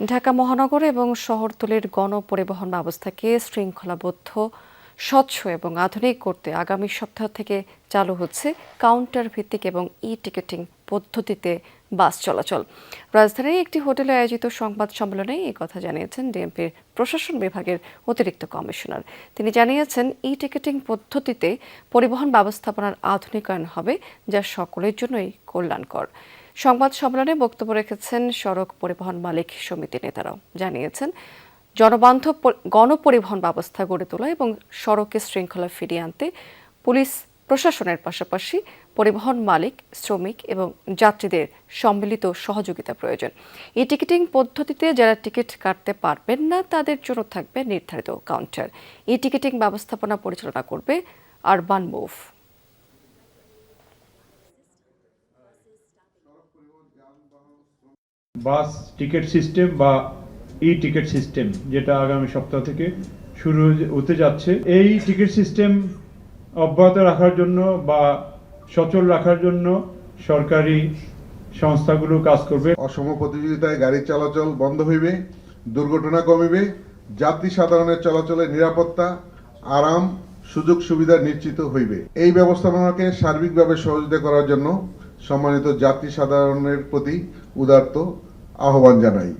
ঢাকা মহানগর এবং শহরতলির গণপরিবহন ব্যবস্থাকে শৃঙ্খলাবদ্ধ, স্বচ্ছ এবং আধুনিক করতে আগামী সপ্তাহ থেকে চালু হচ্ছে কাউন্টার ভিত্তিক এবং ই টিকেটিং পদ্ধতিতে বাস চলাচল। রাজধানীর একটি হোটেলে আয়োজিত সংবাদ সম্মেলনে এই কথা জানিয়েছেন ডিএমপির প্রশাসন বিভাগের অতিরিক্ত কমিশনার। তিনি জানিয়েছেন ই টিকেটিং পদ্ধতিতে পরিবহন ব্যবস্থাপনার আধুনিকায়ন হবে, যা সকলের জন্যই কল্যাণকর। সংবাদ সম্মেলনে বক্তব্য রেখেছেন সড়ক পরিবহন মালিক সমিতি নেতারাও। জানিয়েছেন, জনবান্ধব গণপরিবহন ব্যবস্থা গড়ে তোলা এবং সড়কে শৃঙ্খলা ফিরিয়ে আনতে পুলিশ প্রশাসনের পাশাপাশি পরিবহন মালিক, শ্রমিক এবং যাত্রীদের সম্মিলিত সহযোগিতা প্রয়োজন। এই টিকিটিং পদ্ধতিতে যারা টিকিট কাটতে পারবেন না, তাদের জন্য থাকবে নির্ধারিত কাউন্টার। এই টিকিটিং ব্যবস্থাপনা পরিচালনা করবে urban move bus ticket system বা ই টিকিট সিস্টেম, যেটা আগামী সপ্তাহ থেকে শুরু হতে যাচ্ছে। এই টিকিট সিস্টেম অব্যাহত রাখার জন্য বা সচল রাখার জন্য সরকারি সংস্থাগুলো কাজ করবে। অসম প্রতিযোগিতায় গাড়ি চলাচল বন্ধ হইবে, দুর্ঘটনা কমিবে, যাত্রী সাধারণের চলাচলে নিরাপত্তা, আরাম সুযোগ সুবিধা নিশ্চিত হইবে। এই ব্যবস্থাপনাকে সার্বিকভাবে সহযোগিতা করার জন্য সম্মানিত যাত্রী সাধারণের প্রতি উদার্ত আহ্বান জানাই।